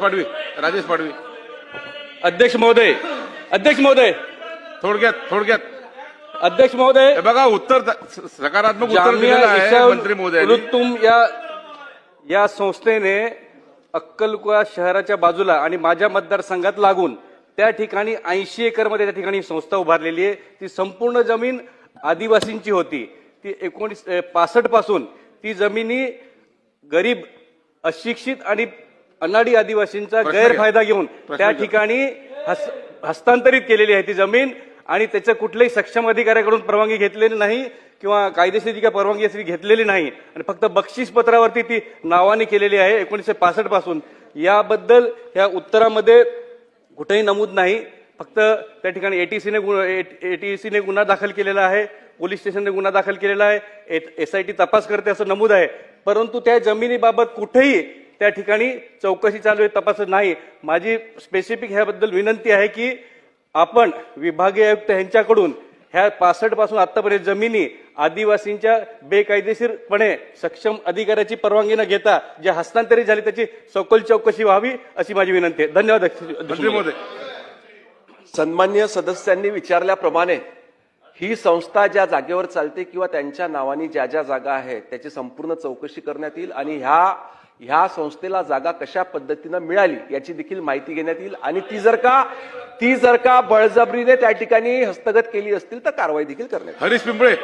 पाडवी राजेश पाडवी. अध्यक्ष महोदय अध्यक्ष महोदय. थोडक्यात थोडक्यात. अध्यक्ष महोदय. हे बघा उत्तर स- सकारात्मक उत्तर जामिया दिलेलं आहे इशाउल मंत्री उलुत्तुम या या संस्थेने अक्कलकुवा शहराच्या बाजूला आणि माझ्या मतदारसंघात लागून त्या ठिकाणी ऐंशी एकरमध्ये त्या ठिकाणी संस्था उभारलेली आहे. ती संपूर्ण जमीन आदिवासींची होती. ती एकोणीस पासष्टपासून ती जमिनी गरीब अशिक्षित आणि अनाडी आदिवासींचा. गैरफायदा घेऊन त्या. ठिकाणी हस- हस्तांतरित केलेली आहे ती जमीन आणि त्याचं कुठल्याही सक्षम अधिकाऱ्याकडून परवानगी घेतलेली नाही किंवा कायदेशीर परवानगी असेल ती घेतलेली नाही आणि फक्त बक्षीस पत्रावरती ती नावाने केलेली आहे एकोणीसशे पासष्टपासून याबद्दल या उत्तरामध्ये कुठेही नमूद नाही फक्त त्या ठिकाणी एटीसीने एटीसीने गुन्हा दाखल केलेला आहे पोलीस स्टेशनने गुन्हा दाखल केलेला आहे एस आय टी तपास करते असं नमूद आहे परंतु त्या जमिनीबाबत कुठेही त्या ठिकाणी चौकशी चालू आहे तपास नाही. माझी स्पेसिफिक ह्याबद्दल विनंती आहे की आपण विभागीय आयुक्त यांच्याकडून ह्या पासष्टपासून आतापर्यंत जमिनी आदिवासींच्या बेकायदेशीरपणे सक्षम अधिकाऱ्याची परवानगी न घेता ज्या हस्तांतरित झाली त्याची सखोल चौकशी व्हावी अशी माझी विनंती आहे. धन्यवाद सन्मान्य सदस्यांनी विचारल्याप्रमाणे ही संस्था ज्या जागेवर चालते किंवा त्यांच्या नावाने ज्या ज्या जागा आहेत त्याची संपूर्ण चौकशी करण्यात येईल आणि ह्या ह्या संस्थेला जागा कशा पद्धतीनं मिळाली याची देखील माहिती घेण्यात येईल. आणि ती जर का ती जर का बळजबरीने त्या ठिकाणी हस्तगत केली असतील तर कारवाई देखील करण्यात हरीश पिंपळे